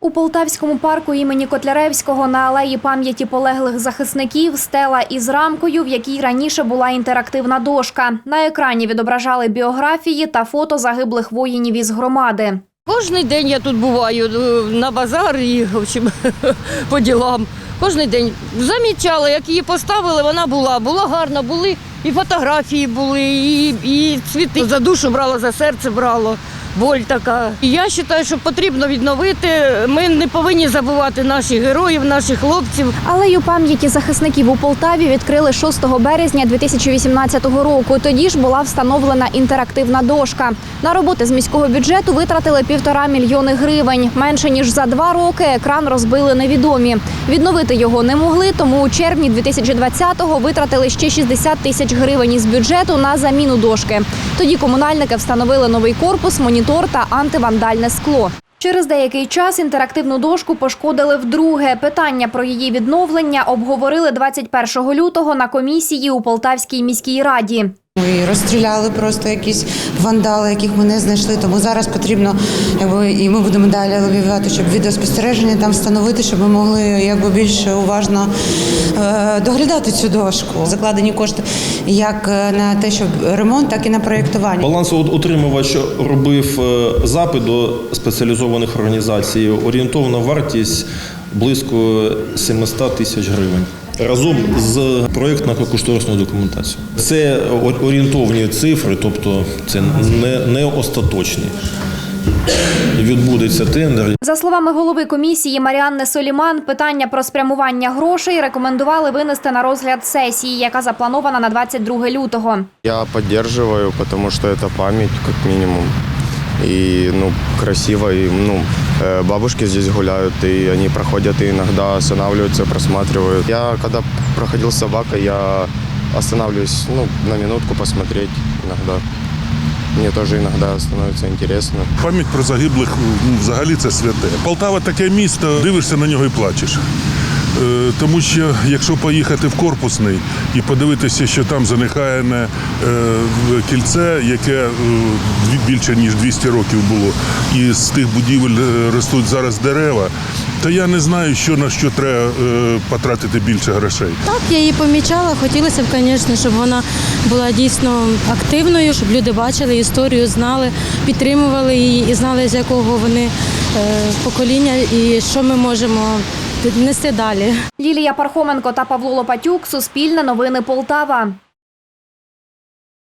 У Полтавському парку імені Котляревського на алеї пам'яті полеглих захисників стела із рамкою, в якій раніше була інтерактивна дошка. На екрані відображали біографії та фото загиблих воїнів із громади. Кожний день я тут буваю е, на базар і в общем, по ділам. Кожний день замічала, як її поставили, вона була. Була гарна, були і фотографії були, і, і цвіти. За душу брала, за серце брало. Боль така. Я вважаю, що потрібно відновити. Ми не повинні забувати наших героїв, наших хлопців. Алею пам'яті захисників у Полтаві відкрили 6 березня 2018 року. Тоді ж була встановлена інтерактивна дошка. На роботи з міського бюджету витратили півтора мільйони гривень. Менше ніж за два роки екран розбили невідомі. Відновити його не могли, тому у червні 2020-го витратили ще 60 тисяч гривень із бюджету на заміну дошки. Тоді комунальники встановили новий корпус, монітор та антивандальне скло. Через деякий час інтерактивну дошку пошкодили вдруге. Питання про її відновлення обговорили 21 лютого на комісії у Полтавській міській раді. І розстріляли просто якісь вандали, яких ми не знайшли. Тому зараз потрібно, якби і ми будемо далі лобіювати, щоб відеоспостереження там встановити, щоб ми могли якби більш уважно е, доглядати цю дошку. Закладені кошти як е, на те, щоб ремонт, так і на проєктування. Балансоутримувач робив е, запит до спеціалізованих організацій. Орієнтовна вартість близько 700 тисяч гривень. Разом з проєктно-кошторисною документацією. Це орієнтовні цифри, тобто це не, не остаточні. Відбудеться тендер, За словами голови комісії Маріанни Соліман, питання про спрямування грошей рекомендували винести на розгляд сесії, яка запланована на 22 лютого. Я поддерживаю, потому что это память, как минимум. И, ну, красиво, и, ну, бабушки здесь гуляют, и они проходят и иногда останавливаются, просматривают. Я, когда проходил с собакой, я останавливаюсь, ну, на минутку посмотреть иногда. Мені теж іноді становиться інтересно. Пам'ять про загиблих взагалі це святе. Полтава таке місто, дивишся на нього і плачеш. Е, Тому що якщо поїхати в корпусний і подивитися, що там занехаяне е, кільце, яке е, більше ніж 200 років було, і з тих будівель ростуть зараз дерева, то я не знаю, що на що треба потратити більше грошей. Так, я її помічала. Хотілося б, звісно, щоб вона була дійсно активною, щоб люди бачили історію, знали, підтримували її і знали, з якого вони покоління і що ми можемо нести далі. Лілія Пархоменко та Павло Лопатюк. Суспільне новини Полтава.